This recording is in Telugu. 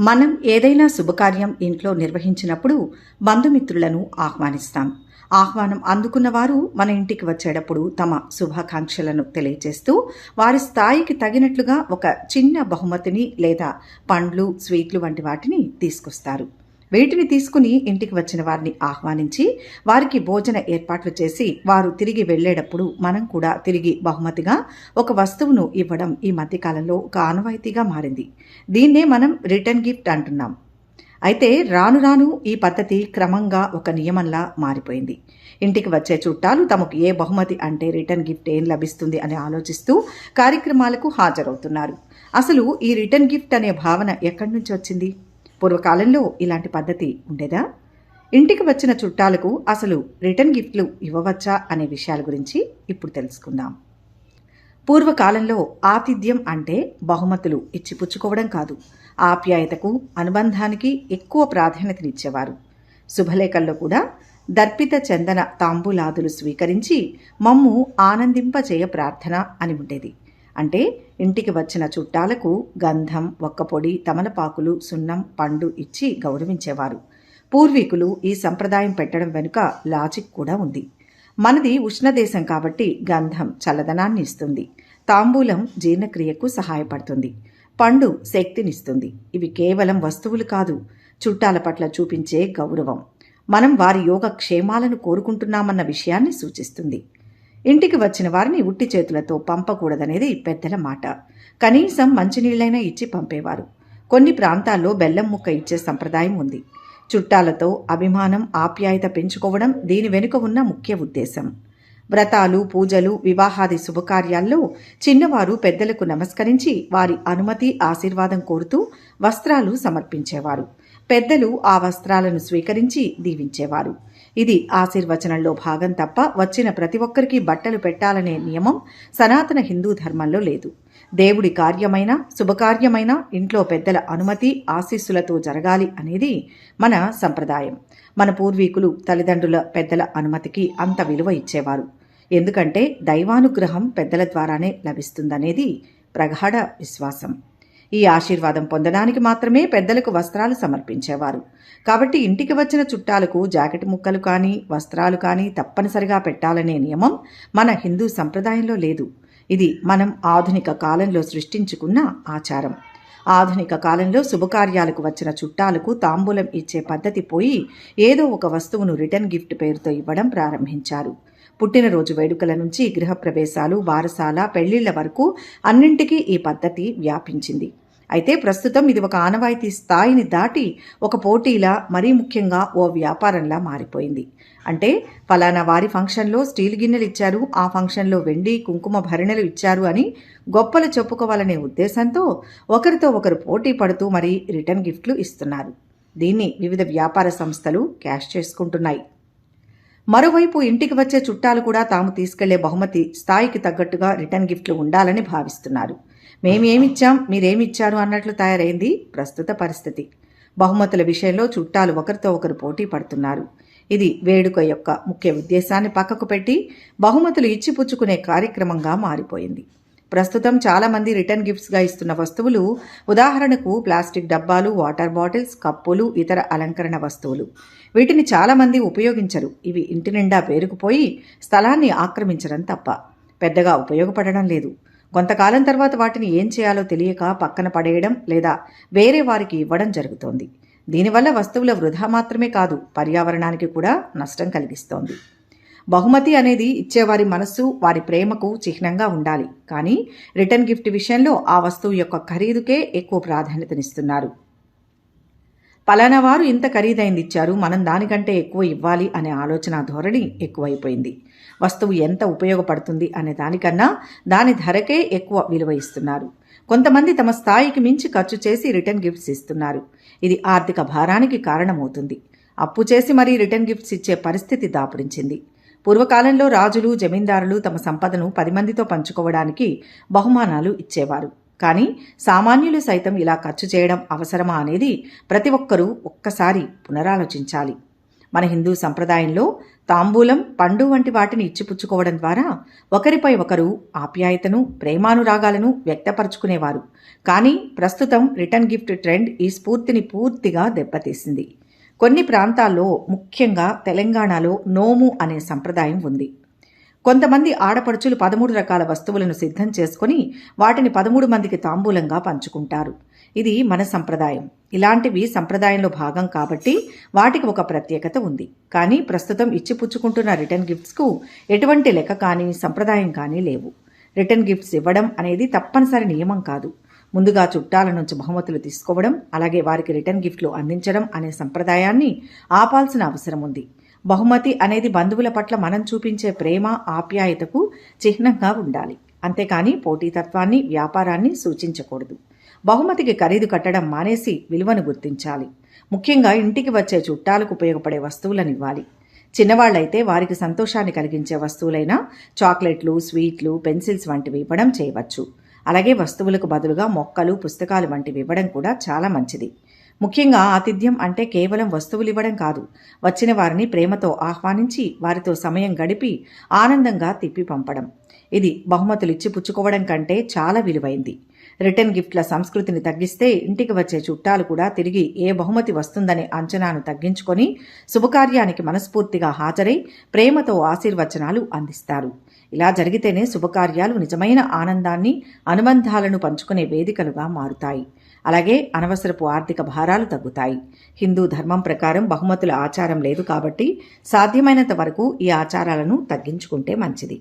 మనం ఏదైనా శుభకార్యం ఇంట్లో నిర్వహించినప్పుడు బంధుమిత్రులను ఆహ్వానిస్తాం. ఆహ్వానం అందుకున్న వారు మన ఇంటికి వచ్చేటప్పుడు తమ శుభాకాంక్షలను తెలియజేస్తూ వారి స్థాయికి తగినట్లుగా ఒక చిన్న బహుమతిని లేదా పండ్లు స్వీట్లు వంటి వాటిని తీసుకొస్తారు. వేటిని తీసుకుని ఇంటికి వచ్చిన వారిని ఆహ్వానించి వారికి భోజన ఏర్పాట్లు చేసి వారు తిరిగి వెళ్ళేటప్పుడు మనం కూడా తిరిగి బహుమతిగా ఒక వస్తువును ఇవ్వడం ఈ మధ్యకాలంలో ఒక ఆనవాయితీగా మారింది. దీన్నే మనం రిటర్న్ గిఫ్ట్ అంటున్నాం. అయితే రాను రాను ఈ పద్ధతి క్రమంగా ఒక నియమంలా మారిపోయింది. ఇంటికి వచ్చే చుట్టాలు తమకు ఏ బహుమతి అంటే రిటర్న్ గిఫ్ట్ ఏం లభిస్తుంది అని ఆలోచిస్తూ కార్యక్రమాలకు హాజరవుతున్నారు. అసలు ఈ రిటర్న్ గిఫ్ట్ అనే భావన ఎక్కడి నుంచి వచ్చింది? పూర్వకాలంలో ఇలాంటి పద్ధతి ఉండేదా? ఇంటికి వచ్చిన చుట్టాలకు అసలు రిటర్న్ గిఫ్ట్లు ఇవ్వవచ్చా అనే విషయాల గురించి ఇప్పుడు తెలుసుకుందాం. పూర్వకాలంలో ఆతిథ్యం అంటే బహుమతులు ఇచ్చిపుచ్చుకోవడం కాదు. ఆప్యాయతకు అనుబంధానికి ఎక్కువ ప్రాధాన్యతనిచ్చేవారు. శుభలేఖల్లో కూడా దర్పిత చందన తాంబూలాదులు స్వీకరించి మమ్ము ఆనందింపచేయ ప్రార్థన అని ఉండేది. అంటే ఇంటికి వచ్చిన చుట్టాలకు గంధం ఒక్కపొడి తమలపాకులు సున్నం పండు ఇచ్చి గౌరవించేవారు. పూర్వీకులు ఈ సంప్రదాయం పెట్టడం వెనుక లాజిక్ కూడా ఉంది. మనది ఉష్ణదేశం కాబట్టి గంధం చల్లదనాన్ని ఇస్తుంది. తాంబూలం జీర్ణక్రియకు సహాయపడుతుంది. పండు శక్తినిస్తుంది. ఇవి కేవలం వస్తువులు కాదు చుట్టాల పట్ల చూపించే గౌరవం. మనం వారి యోగ క్షేమాలను కోరుకుంటున్నామన్న విషయాన్ని సూచిస్తుంది. ఇంటికి వచ్చిన వారిని ఉట్టి చేతులతో పంపకూడదనేది పెద్దల మాట. కనీసం మంచినీళ్ళైనా ఇచ్చి పంపేవారు. కొన్ని ప్రాంతాల్లో బెల్లం ముక్క ఇచ్చే సంప్రదాయం ఉంది. చుట్టాలతో అభిమానం ఆప్యాయత పెంచుకోవడం దీని వెనుక ఉన్న ముఖ్య ఉద్దేశం. వ్రతాలు పూజలు వివాహాది శుభకార్యాల్లో చిన్నవారు పెద్దలకు నమస్కరించి వారి అనుమతి ఆశీర్వాదం కోరుతూ వస్త్రాలు సమర్పించేవారు. పెద్దలు ఆ వస్త్రాలను స్వీకరించి దీవించేవారు. ఇది ఆశీర్వచనంలో భాగం తప్ప వచ్చిన ప్రతి ఒక్కరికి బట్టలు పెట్టాలనే నియమం సనాతన హిందూ ధర్మంలో లేదు. దేవుడి కార్యమైన శుభకార్యమైన ఇంట్లో పెద్దల అనుమతి ఆశీస్సులతో జరగాలి అనేది మన సంప్రదాయం. మన పూర్వీకులు తల్లిదండ్రుల పెద్దల అనుమతికి అంత విలువ ఇచ్చేవారు. ఎందుకంటే దైవానుగ్రహం పెద్దల ద్వారానే లభిస్తుందనేది ప్రగాఢ విశ్వాసం. ఈ ఆశీర్వాదం పొందడానికి మాత్రమే పెద్దలకు వస్త్రాలు సమర్పించేవారు. కాబట్టి ఇంటికి వచ్చిన చుట్టాలకు జాకెట్ ముక్కలు కానీ వస్త్రాలు కానీ తప్పనిసరిగా పెట్టాలనే నియమం మన హిందూ సంప్రదాయంలో లేదు. ఇది మనం ఆధునిక కాలంలో సృష్టించుకున్న ఆచారం. ఆధునిక కాలంలో శుభకార్యాలకు వచ్చిన చుట్టాలకు తాంబూలం ఇచ్చే పద్ధతి పోయి ఏదో ఒక వస్తువును రిటర్న్ గిఫ్ట్ పేరుతో ఇవ్వడం ప్రారంభించారు. పుట్టినరోజు వేడుకల నుంచి గృహప్రవేశాలు బారసాల పెళ్ళిళ్ళ వరకు అన్నింటికీ ఈ పద్ధతి వ్యాపించింది. అయితే ప్రస్తుతం ఇది ఒక ఆనవాయితీ స్థాయిని దాటి ఒక పోటీలా మరీ ముఖ్యంగా ఓ వ్యాపారంలా మారిపోయింది. అంటే ఫలానా వారి ఫంక్షన్లో స్టీల్ గిన్నెలు ఇచ్చారు ఆ ఫంక్షన్లో వెండి కుంకుమ భరణలు ఇచ్చారు అని గొప్పలు చెప్పుకోవాలనే ఉద్దేశంతో ఒకరితో ఒకరు పోటీ పడుతూ మరీ రిటర్న్ గిఫ్ట్లు ఇస్తున్నారు. దీన్ని వివిధ వ్యాపార సంస్థలు క్యాష్ చేసుకుంటున్నాయి. మరోవైపు ఇంటికి వచ్చే చుట్టాలు కూడా తాము తీసుకెళ్ళే బహుమతి స్థాయికి తగ్గట్టుగా రిటర్న్ గిఫ్ట్లు ఉండాలని భావిస్తున్నారు. మేమేమిచ్చాం మీరేమిచ్చారు అన్నట్లు తయారైంది ప్రస్తుత పరిస్థితి. బహుమతుల విషయంలో చుట్టాలు ఒకరితో ఒకరు పోటీ పడుతున్నారు. ఇది వేడుక యొక్క ముఖ్య ఉద్దేశాన్ని పక్కకు పెట్టి బహుమతులు ఇచ్చిపుచ్చుకునే కార్యక్రమంగా మారిపోయింది. ప్రస్తుతం చాలామంది రిటర్న్ గిఫ్ట్స్గా ఇస్తున్న వస్తువులు ఉదాహరణకు ప్లాస్టిక్ డబ్బాలు వాటర్ బాటిల్స్ కప్పులు ఇతర అలంకరణ వస్తువులు. వీటిని చాలామంది ఉపయోగించరు. ఇవి ఇంటి నిండా పేరుకుపోయి స్థలాన్ని ఆక్రమించడం తప్ప పెద్దగా ఉపయోగపడడం లేదు. కొంతకాలం తర్వాత వాటిని ఏం చేయాలో తెలియక పక్కన పడేయడం లేదా వేరే వారికి ఇవ్వడం జరుగుతోంది. దీనివల్ల వస్తువుల వృధా మాత్రమే కాదు పర్యావరణానికి కూడా నష్టం కలిగిస్తోంది. బహుమతి అనేది ఇచ్చేవారి మనస్సు వారి ప్రేమకు చిహ్నంగా ఉండాలి. కానీ రిటర్న్ గిఫ్ట్ విషయంలో ఆ వస్తువు యొక్క ఖరీదుకే ఎక్కువ ప్రాధాన్యతనిస్తున్నారు. పలానా వారు ఇంత ఖరీదైంది ఇచ్చారు మనం దానికంటే ఎక్కువ ఇవ్వాలి అనే ఆలోచన ధోరణి ఎక్కువైపోయింది. వస్తువు ఎంత ఉపయోగపడుతుంది అనే దానికన్నా దాని ధరకే ఎక్కువ విలువ ఇస్తున్నారు. కొంతమంది తమ స్థాయికి మించి ఖర్చు చేసి రిటర్న్ గిఫ్ట్స్ ఇస్తున్నారు. ఇది ఆర్థిక భారానికి కారణమవుతుంది. అప్పు చేసి మరీ రిటర్న్ గిఫ్ట్స్ ఇచ్చే పరిస్థితి దాపురించింది. పూర్వకాలంలో రాజులు జమీందారులు తమ సంపదను పది మందితో పంచుకోవడానికి బహుమానాలు ఇచ్చేవారు. కానీ సామాన్యులు సైతం ఇలా ఖర్చు చేయడం అవసరమా అనేది ప్రతి ఒక్కరూ ఒక్కసారి పునరాలోచించాలి. మన హిందూ సంప్రదాయంలో తాంబూలం పండు వంటి వాటిని ఇచ్చిపుచ్చుకోవడం ద్వారా ఒకరిపై ఒకరు ఆప్యాయతను ప్రేమానురాగాలను వ్యక్తపరుచుకునేవారు. కానీ ప్రస్తుతం రిటర్న్ గిఫ్ట్ ట్రెండ్ ఈ స్ఫూర్తిని పూర్తిగా దెబ్బతీసింది. కొన్ని ప్రాంతాల్లో ముఖ్యంగా తెలంగాణలో నోము అనే సంప్రదాయం ఉంది. కొంతమంది ఆడపడుచులు పదమూడు రకాల వస్తువులను సిద్ధం చేసుకుని వాటిని పదమూడు మందికి తాంబూలంగా పంచుకుంటారు. ఇది మన సంప్రదాయం. ఇలాంటివి సంప్రదాయంలో భాగం కాబట్టి వాటికి ఒక ప్రత్యేకత ఉంది. కానీ ప్రస్తుతం ఇచ్చిపుచ్చుకుంటున్న రిటర్న్ గిఫ్ట్స్కు ఎటువంటి లెక్క కానీ సంప్రదాయం కానీ లేవు. రిటర్న్ గిఫ్ట్స్ ఇవ్వడం అనేది తప్పనిసరి నియమం కాదు. ముందుగా చుట్టాల నుంచి బహుమతులు తీసుకోవడం అలాగే వారికి రిటర్న్ గిఫ్ట్లు అందించడం అనే సంప్రదాయాన్ని ఆపాల్సిన అవసరం ఉంది. బహుమతి అనేది బంధువుల పట్ల మనం చూపించే ప్రేమ ఆప్యాయతకు చిహ్నంగా ఉండాలి. అంతేకాని పోటీతత్వాన్ని వ్యాపారాన్ని సూచించకూడదు. బహుమతికి ఖరీదు కట్టడం మానేసి విలువను గుర్తించాలి. ముఖ్యంగా ఇంటికి వచ్చే చుట్టాలకు ఉపయోగపడే వస్తువులను ఇవ్వాలి చిన్నవాళ్ళైతే వారికి సంతోషాన్ని కలిగించే వస్తువులైన చాక్లెట్లు స్వీట్లు పెన్సిల్స్ వంటివి ఇవ్వడం చేయవచ్చు. అలాగే వస్తువులకు బదులుగా మొక్కలు పుస్తకాలు వంటివి ఇవ్వడం కూడా చాలా మంచిది. ముఖ్యంగా ఆతిథ్యం అంటే కేవలం వస్తువులు ఇవ్వడం కాదు. వచ్చిన వారిని ప్రేమతో ఆహ్వానించి వారితో సమయం గడిపి ఆనందంగా తిప్పి పంపడం. ఇది బహుమతులు ఇచ్చి పుచ్చుకోవడం కంటే చాలా విలువైంది. రిటర్న్ గిఫ్ట్ల సంస్కృతిని తగ్గిస్తే ఇంటికి వచ్చే చుట్టాలు కూడా తిరిగి ఏ బహుమతి వస్తుందనే అంచనాను తగ్గించుకొని శుభకార్యానికి మనస్ఫూర్తిగా హాజరై ప్రేమతో ఆశీర్వచనాలు అందిస్తారు. ఇలా జరిగితేనే శుభకార్యాలు నిజమైన ఆనందాన్ని అనుబంధాలను పంచుకునే వేదికలుగా మారుతాయి. అలాగే అనవసరపు ఆర్థిక భారాలు తగ్గుతాయి. హిందూ ధర్మం ప్రకారం బహుమతుల ఆచారం లేదు కాబట్టి సాధ్యమైనంత వరకు ఈ ఆచారాలను తగ్గించుకుంటే మంచిది.